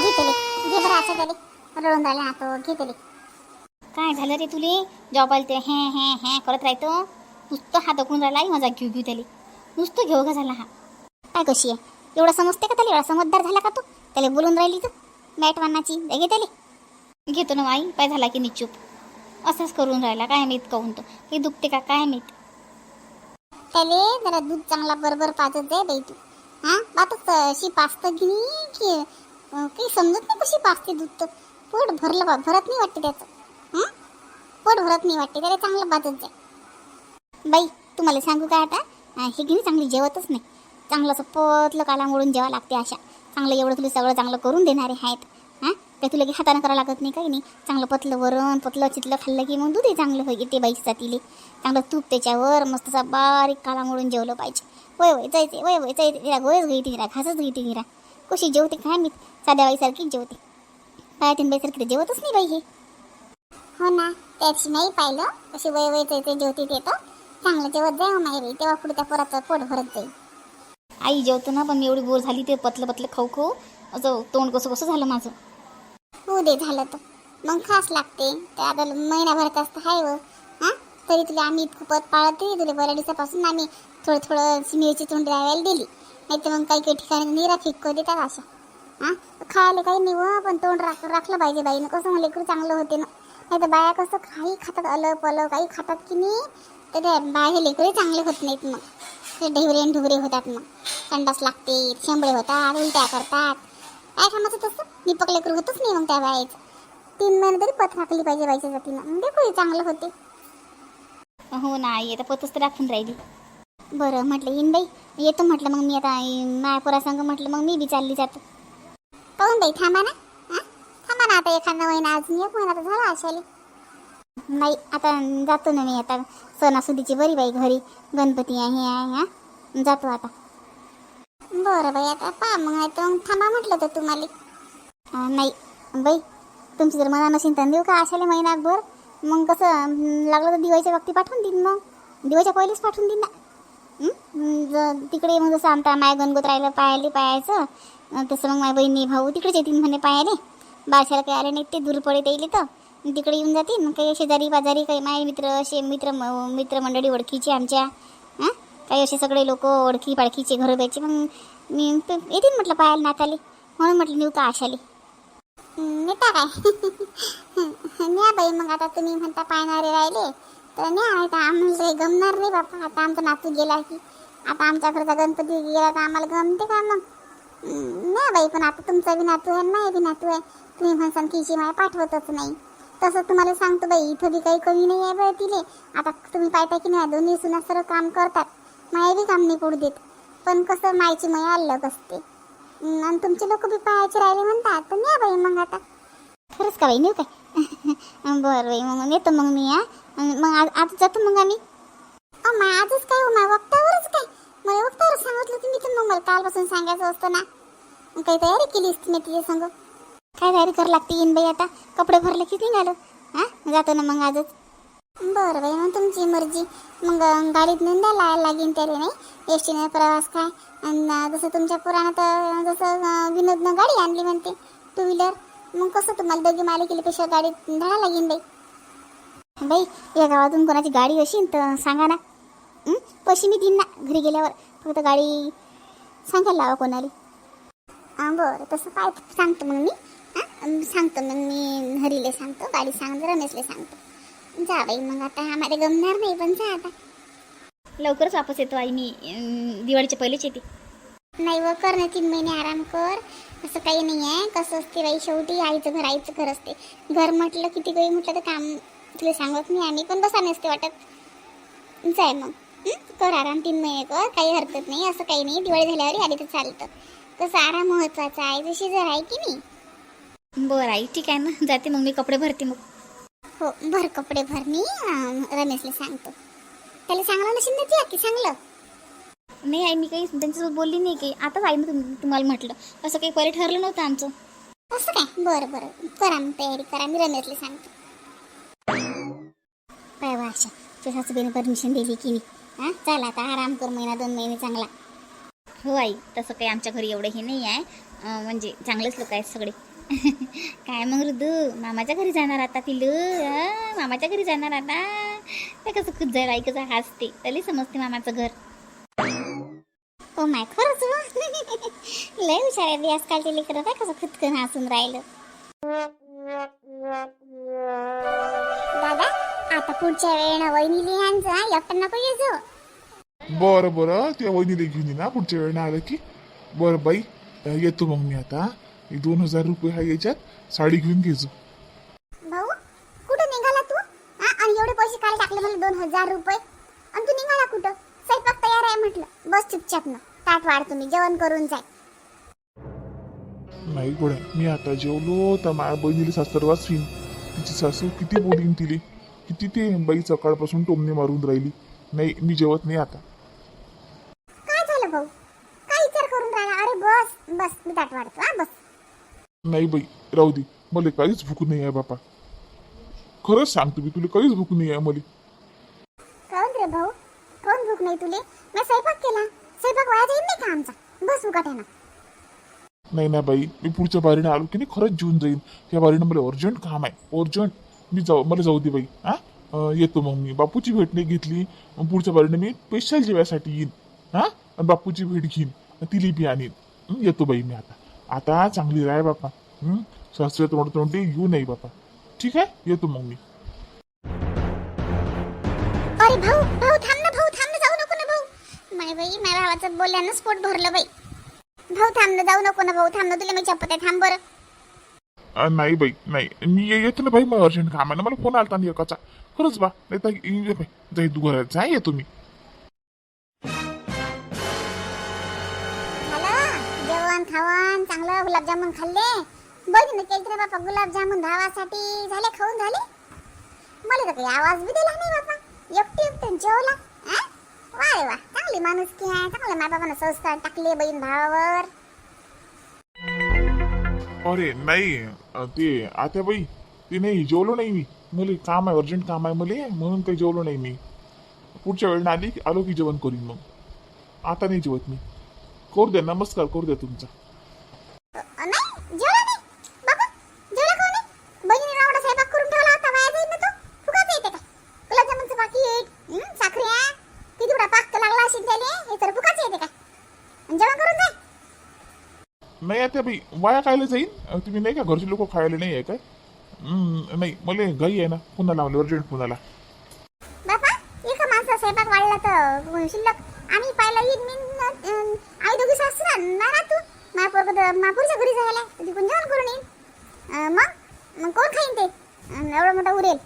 घेतले. घे बरं असं त्याले रडून राहिले ना तो. घेतले. काय झालं रे तुले? जॉब आले ते हे हे हे करत राहतो. नुसतं हात दाखवून राहिला आई माझा घेऊ घेऊ त्याले. नुसतं घेऊ का झाला हा. काय कशी आहे? एवढं समजते का त्याला? एवढा समजदार झाला का तू? त्याला बोलून राहिली तू. मॅट वानाची. घे त्याले. घेतो ना आई. काय झाला की निचूप असंच करून राहिला. काय माहीत काहून तो. हे दुखते का? काय माहीत? त्याले जरा दूध चांगला बरोबर पाजत जाय बाई तू. हा? बातच अशी पाचतं की अं, काही समजत नाही कशी पाचते दूध तर. पोट भरलं बा भरत नाही वाटते त्याचं. हां? पोट भरत नाही वाटते त्याला चांगलं बाजत जाय. बाई तुम्हाला सांगू काय आता? हे की नाही चांगली जेवतच नाही. चांगलं असं पतलं काला मोडून जेवा लागते अशा. चांगलं एवढं तुला सगळं चांगलं करून देणारे आहेत हां? ते तुला की हातानं करावं लागत नाही काही नाही. चांगलं पतलं वरण पतलं चितलं खाल्लं की मग दूधही चांगलं होईल ते बाईच्या जातील. चांगलं तूप त्याच्यावर मस्त असा बारीक काला मोडून जेवलं पाहिजे. वय वय जायचे वय वय जायचे तिला गोळच घेते तिला घासच घेते तिला. कशी जेवते काय मी. साध्या बाईसारखीच जेवते. बाया तीन बाईसारखी तर जेवतच नाही बाई हे. हो ना त्याची नाही पाहिलं. कशी वय वय जायचे जेवते ते. तर चांगलं जेवत जाय माहेरी तेव्हा पुढे त्या पोराचं पोट भरत जाईल. आई जेवतो ना पण मी एवढी बोर झाली ते पतलं पतलं खाऊ खाऊ असं तोंड कसं कसं झालं माझं. होऊ दे झालं तर. मग खास लागते. ते आता महिनाभरात असतं हाय व हां? तरी तुला आम्ही पत पाळते तुला बऱ्या दिवसापासून आम्ही थोडं थोडं मिरची तोंड राहायला दिली. नाही तर मग काही काही ठिकाणी निरा फिक्को देतात अशा हां? खायला काही नाही व पण तोंड राख राखलं पाहिजे बाईनं. कसं मला लेकरू चांगलं होते ना. नाही तर बाया कसं काही खातात अलग पलव काही खातात की नाही तर त्या बाया हे लेकरही चांगले होत नाहीत मग. ते ढेवरे आणि ढुबरे होतात मग. संडास लागते शेंबडे होतात उलट्या करतात. काय कामाचं तसं? दीपक लेकरू होतच नाही मग त्या बायाचं तीन महिने तरी पत राखली पाहिजे बाईच्या जातीनं. मग देखो हे चांगलं होते. हो ना आई आता पतच तर राखून राहिली. बरं म्हटलं येईन बाई. येतो म्हटलं मग मी आता मायापुरा म्हटलं मग मी बी चालली जातो. पाहून बाई थांबा ना. हां? थांबा ना आता एखादा महिना अजून एक महिना तर झाला आशाले नाही आता जातो ना मी आता. सणासुदीची बरी बाई घरी. गणपती आहे हे आहे हां? जातो आता. बरं बाई आता पहा मग तर मग थांबा म्हटलं तर तुम्हाला. नाही बाई तुमची जर मना नसेल तर देऊ का अशाले महिनाभर मग कसं लागलं तर दिवाळीच्या बाबतीत पाठवून देईन मग. दिवाळीच्या पहिलेच पाठवून देईन ना. ज- तिकडे मग जसं आमचा माय गणगोत राहिलं पायाले पायाचं तसं मग माझ्या बहिणी भाऊ तिकडेच येतील म्हणे पायाले. बारशाला काही आले नाही ते दूर पडे येईल तर तिकडे येऊन जातील. मग काही शेजारी पाजारी काही माय मित्र असे मित्र म- मित्रमंडळी ओळखीचे आमच्या हां? काही असे सगळे लोक ओळखी पाळखीचे घरं द्यायचे मग मी येतील म्हटलं पायाला नाताले. म्हणून म्हटलं नेऊ का आशाले? नेता काय? न्या बाई मग आता तुम्ही म्हणता पाहणारे राहिले. तर नाही आता आम्हाला काही गमणार नाही बाप्पा आता आमचा नातू गेला की. आता आमच्या घरचा गणपती गेला तर आम्हाला गमते का मग? नाही बाई पण आता तुमचा बी नातू आहे माझा बी नातू आहे. तुम्ही म्हणसान की हिची माय पाठवतच नाही. तसं तुम्हाला सांगतो बाई इथं बी काही कमी नाही आहे बरं तिले. आता तुम्ही पाहता की नाही दोन्ही सुना सर्व काम करतात. माया बी काम नाही पडू देत. पण कसं मायची माया अलग असते. आणि तुमचे लोक बी पाहायचे राहिले म्हणतात. तर न्या बाई मग आता. खरंच का बाई नेऊ काय? बरं बाई मग येतो मग मी या मग आज आज जातो मग आम्ही. अ मा आजच काय हो? मा वक्तावरच काय? मला वक्तावर सांगितलं तुम्ही तर मग मला कालपासून सांगायचं असतं ना. मग काही तयारी केली असती मी तिच्या संग. काय तयारी करावं लागते येईन बाई आता? कपडे भरले की निघालो. हां? जातो ना मग आजच. बरं बाई मग तुमची मर्जी. मग गाडीत नेऊन द्यायला लागेल त्याला नाही? एस टीने प्रवास काय? आणि जसं तुमच्या पुराणात जसं विनोदनं गाडी आणली म्हणते टू व्हीलर मग कसं तुम्हाला दोघी मालिकेपेक्षा गाडीत धाडा लागेल बाई? बाई या गावातून कोणाची गाडी असेल तर सांगा ना? पैसे मी देईन ना घरी गेल्यावर. फक्त गाडी सांगायला लावा कोणाला. बरं तसं पाय सांगतो मग मी? हां? सांगतो मग मी हरीले सांगतो गाडी सांगतो रमेशले सांगतो. जा बाई मग आता आम्हाला गमणार नाही पण जा आता. लवकरच वापस येतो आई मी. दिवाळीच्या पहिलेच येते. नाही व कर ना तीन महिने आराम कर. असं काही नाही आहे कसं असते बाई शेवटी आईचं घर आईचं घर असते. घर म्हटलं किती काही म्हटलं तर काम तुला सांगत नाही आम्ही पण बसा नसते वाटत. जाय मग? कर आराम तीन महिने कर. काही हरकत नाही असं काही नाही. दिवाळी झाल्यावर आली तर चालतं. कसं आराम महत्त्वाचा आहे. जशी जर आहे की नाही. बरं आई ठीक आहे ना. जाते मग मी कपडे भरते मग. हो भर कपडे भर. मी रमेशला सांगतो. त्याला चांगलं नसेल ना ती की चांगलं नाही आई मी काही त्यांच्यासोबत बोलली नाही काही आताच आई तुम तुम्हाला म्हटलं. असं काही पहिले ठरलं नव्हतं आमचं. असं काय? बरं बरं. करा मग तयारी करा. मी रमेशला सांगतो. अशा. तुझ्या सासूबाईने परमिशन दिली की नाही हां? चला आता आराम कर महिना दोन महिने चांगला. हो आई तसं काही आमच्या घरी एवढं हे नाही आहे. म्हणजे चांगलेच लोक आहेत सगळे. काय मग ऋतू? मामाच्या घरी जाणार आता पिलू मामाच्या घरी जाणार आता? ते कसं खुद जाईल आई कसं हसते. तरी समजते मामाचं घर. ओ माय खरंच वा लय हुशार आहे बी आजकालचे लेकरं. काय कसं खुदकन हसून राहिलं. दादा आता पुढच्या वेळेला वहिनी यांचा एकटं नको येजो बरं बरं. त्या वहिनीला घेऊन ये ना. पुढच्या वेळेला आलं की. बरं बाई. येतो मग मी आता. हे दोन हजार रुपये आहे याच्यात. साडी घेऊन घेजो भाऊ कुठं निघाला तू? हा? आणि एवढे पैसे काय टाकले मला दोन हजार रुपये. आणि तू निघाला कुठं? स्वयंपाक तयार आहे म्हटलं. बस चुपचाप ना. ताट वाढ तुम्ही जेवण करून जाय. नाही गोड्या. मी आता जेवलो. तर माझ्या बहिणीला सासर वाचवीन तिची सासू किती बोलीन तिले? किती ते बाई सकाळपासून टोमणे मारून राहिली. नाही मी जेवत नाही आता. काय झालं भाऊ? काय विचार करून राहिला? अरे बस बस मी ताट वाढतो हा बस. नाही बाई राहू दे. मला काहीच भूक नाही आहे बापा. खरंच सांगतो मी तुला काहीच भूक नाही आहे मला. काऊन रे भाऊ? काऊन भूक नाही तुले? मी स्वयंपाक केला. स्वयंपाक वाया जाईल नाही का आमचा? बस उगाट्यानं नाही ना बाई मी पुढच्या बारीने आलो की नाही खरंच जेवून जाईन. त्या बारीनं मला अर्जंट काम आहे. अर्जंट. मी जाऊ मला जाऊ दे बाई. हा? येतो मग मी. बापूची भेट नाही घेतली मग पुढच्या बारीने मी स्पेशल जेवायसाठी येईन. हा? आणि बापूची भेट घेईन तिली बी आणीन. येतो बाई मी आता. आता चांगली राय बापा. सासरे तोंड तोंडी येऊ नाही बापा. ठीक आहे? येतो मग मी. अरे भाऊ भाऊ थांब ना भाऊ थांब ना जाऊ नको ना भाऊ. माय बाई माझ्या भावाचं बोलल्यानं स्पोट भरलं बाई. भाऊ थांब ना जाऊ नको ना भाऊ थांब ना तुला मी चपत आहे थांब बरं. अ नाही बाई नाही. मी ये- येतो ना बाई मला अर्जंट काम आहे ना मला फोन आलता ना एकाचा. खरंच बा नाही तर ये बाई जाई तू घरात. जा येतो मी झालं जेवण खावण चांगलं गुलाबजामुन खाल्ले. बघ ना केलं रे बापा गुलाबजामुन धावासाठी. झाले खाऊन झाले? मला तर काही आवाज बी दिला नाही बापा. एकटी एकटी जेवला हा? वा रे वा चांगली माणूस की आहे. चांगलं माझ्या संस्कार टाकले बहीण भावावर. अरे नाही ते आता बाई ते नाही जेवलो नाही मी. मला काम आहे अर्जंट काम आहे मला म्हणून काही जेवलो नाही मी. पुढच्या वेळेला आली की आलो की जेवण करीन मग. आता नाही जेवत मी. करू द्या नमस्कार करू द्या तुमचा अ, नाही जेवला नाही बाबा जेवला कोण नाही बहिणीने एवढा स्वयंपाक करून ठेवला होता वाया जाईल ना तो फुकाच येते काय गुलाबजामुनचं बाकी आहे साखरी आहे किती एवढा पाक तर लागला असेल त्याले हे तर फुकाच येते काय आणि जेवण करून जाय आता बाई वाया खायला जाईन. अं, तुम्ही नाही का घरचे लोक खायला नाही आहे काय? हम्म, नाही मला घाई आहे ना. पुन्हा लावलं अर्जंट पुन्हाला बापा एका माणसा स्वयंपाक वाढला तर शिल्लक. आम्ही पाहिला येईन मी न- अन आई दोघी ना तू. महापूर महापूरच्या घरी जायला. तिकडून जेवण करून येईन. अं, मग? मग कोण खाईन ते? अन एवढं मोठा उरेल.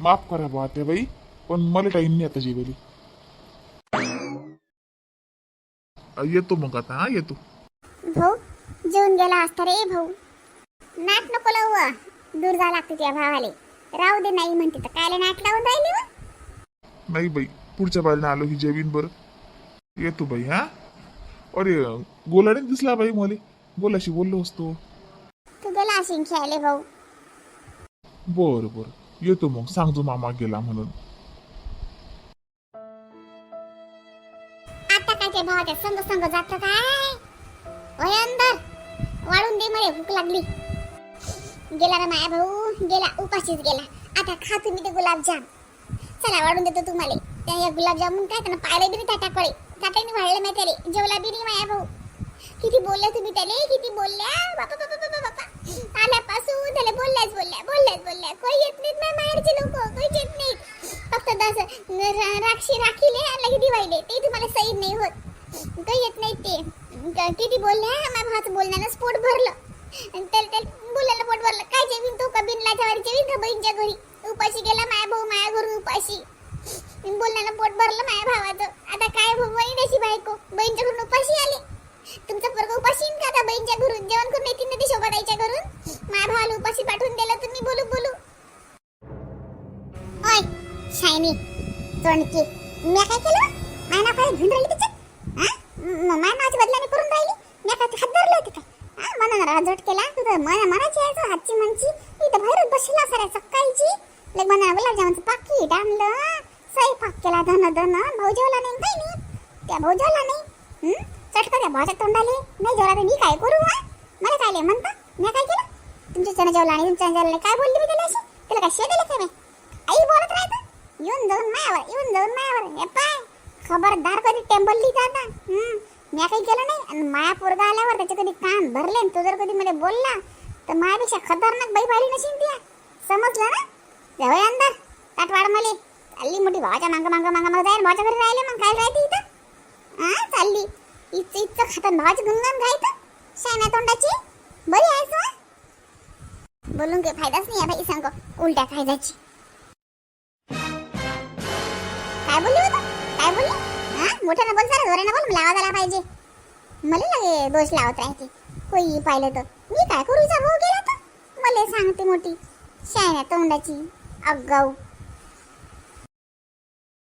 माफ करा बा त्या बाई पण मला टाईम नाही आता जेवेली अं, येतो मग आता हा येतो. भाऊ. जेवून गेला असता रे भाऊ. नाट नको लावू दूर जा लागते तुझ्या भावाले. राहू दे नाही म्हणते तर कायला नाट लावून राहिली? नाही बाई पुढच्या बारीने आलो की जेवीन बरं. येतो बाई हा? अरे गोलाडे दिसला बाई मला. गोलाशी बोललो असतो. तू गेला असेल खेळायला भाऊ. बरं बरं. येतो मग. सांगतो मामा गेला म्हणून. आता काय ते भावाच्या संग संग जात काय? वय अंदर. वाळून दे मला भूक लागली. गेला ना माया भाऊ गेला उपाशीच गेला. आता खा तुम्ही ते गुलाबजाम. चला वाढून देतो तुम्हाला. त्या या गुलाबजामुन काय त्यांना पाहिले बी नाही ताटाकडे ताटाने वाढलं नाही त्याले जेवला बी नाही माया भाऊ. किती बोलल्या तुम्ही त्याले किती बोलल्या? बापा बापा बापा बापा. आल्यापासून त्याला बोलल्याच बोलल्या बोलल्याच बोलल्या. कोई येत नाहीत ना बाहेरचे लोक कोई येत नाहीत. फक्त दस राक्षी राखीले लगे दिवाळीले. ते तुम्हाला सही नाही होत. काही येत नाही ते. किती बोलले माझ्या भावाचं बोलण्यानं स्पोट भरलं. त्याला त्याला बोलायला पोट भरलं. काय जेवीन तो का बिनला वारी जेवीन का बहीणच्या घरी? उपाशी गेला माया भाऊ माया घरून उपाशी. बोलण्यानं पोट भरलं माया भावाचं. आता काय भाऊ बहीण अशी बायको. बहीणच्या घरून उपाशी आली. तुमचा पोरगा उपाशी येईन का आता बहीणच्या घरून? जेवण करून येतील ना ते शोभाताईच्या घरून? माया भावाला उपाशी पाठवून दिलं तुम्ही बोलू बोलू. ओय शायनी तोंडकी मी काय केलं? माझ्या नाव घेऊन राहिली म- माझ्या बदलाने करून राहिली? मी काय हात धरले होते काय हा मनानं राजवट केला. तुझं मन मनाची यायचं हातची मनची इथं बाहेरच बसला सऱ्या सकाळची. लग मनानं गुलाबजामचं पाकिट आणलं स्वयंपाक केला धन धन. भाऊ जेवला नाही काही नाही. त्या भाऊ जेवला नाही. चटका त्या भावाच्या तोंडाले. नाही जेवला तर मी काय करू हा? मला काय लय म्हणता? मी काय केलं? तुमच्या चणा जेवला आणि तुमच्या जेवला काय बोलली मी त्याला अशी? त्याला काय शे काय आई बोलत राहतं. येऊन जाऊन मायावर येऊन जाऊन मायावर. हे पाय खबरदार कधी टेम्पल जाता हम्म मी काही केलं नाही. आणि माया पोरगा आल्यावर त्याचे कधी कान भरले आणि तो जर कधी मध्ये बोलला तर मायापेक्षा खतरनाक बाई पाहिली नशीन त्या समजलं ना? जवळ अंदर. ताटवाड मले. चालली मोठी भावाच्या मांग मांग मांग मग. जाईल भावाच्या घरी राहिले मग. काय राहते इथं? हा चालली. इथं इथं खातात भावाची गुणगान गायचं शायना तोंडाची? बरी आहेस बोलून काही फायदाच नाही आहे बाई सांग. उलट्या फायद्याची. मोठ्यानं बोल जरा जोरानं बोल मला आवाज आला पाहिजे. मला लगे दोष लावत राहते कोई पाहिलं तर मी काय करू? हिचा भाऊ गेला तर? मला सांगते मोठी. शायना तोंडाची अगाऊ